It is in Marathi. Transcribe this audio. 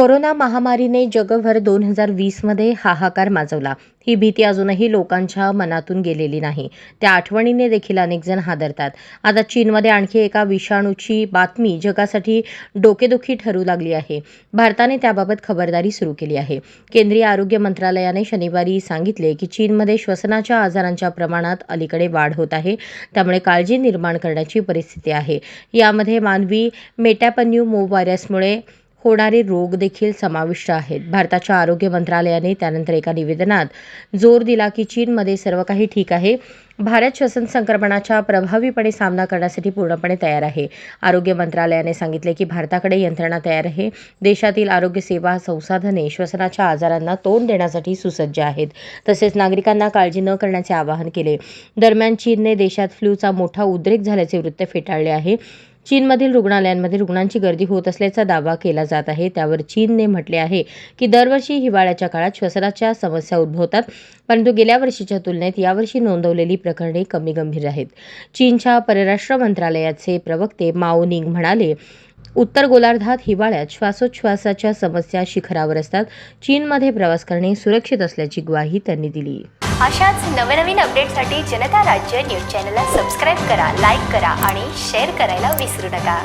कोरोना महामारीने जगभर दोन हजार वीसमध्ये हाहाकार माजवला. ही भीती अजूनही लोकांच्या मनातून गेलेली नाही. त्या आठवणीने देखील अनेक जण हादरतात. आता चीनमध्ये आणखी एका विषाणूची बातमी जगासाठी डोकेदुखी ठरू लागली आहे. भारताने त्याबाबत खबरदारी सुरू केली आहे. केंद्रीय आरोग्य मंत्रालयाने शनिवारी सांगितले की चीनमध्ये श्वसनाच्या आजारांच्या प्रमाणात अलीकडे वाढ होत आहे. त्यामुळे काळजी निर्माण करण्याची परिस्थिती आहे. यामध्ये मानवी मेटॅपन्यूमो व्हायरसमुळे होणारे रोग देखील समाविष्ट आहेत. भारताच्या आरोग्य मंत्रालयाने त्यानंतर एका निवेदनात जोर दिला की चीनमध्ये सर्व काही ठीक आहे. भारत श्वसन संक्रमणाच्या प्रभावीपणे सामना करण्यासाठी पूर्णपणे तयार आहे. आरोग्य मंत्रालयाने सांगितले की भारताकडे यंत्रणा तयार आहे. देशातील आरोग्य सेवा संसाधने श्वसनाच्या आजारांना तोंड देण्यासाठी सुसज्ज आहेत. तसेच नागरिकांना काळजी न करण्याचे आवाहन केले. दरम्यान चीनने देशात फ्लूचा मोठा उद्रेक झाल्याचे वृत्त फेटाळले आहे. चीनमधील रुग्णालयांमध्ये रुग्णांची गर्दी होत असल्याचा दावा केला जात आहे. त्यावर चीनने म्हटले आहे की दरवर्षी हिवाळ्याच्या काळात श्वसनाच्या समस्या उद्भवतात परंतु गेल्या वर्षीच्या तुलनेत यावर्षी नोंदवलेली प्रकरणे कमी गंभीर आहेत. चीनच्या परराष्ट्र मंत्रालयाचे प्रवक्ते माओ निंग म्हणाले उत्तर गोलार्धात हिवाळ्यात श्वासोच्छ्वासाच्या समस्या शिखरावर असतात. चीनमध्ये प्रवास करणे सुरक्षित असल्याची ग्वाही त्यांनी दिली. अशाच नवनवीन अपडेटसाठी जनता राज्य न्यूज चॅनलला सबस्क्राईब करा लाईक करा आणि शेअर करायला विसरू नका.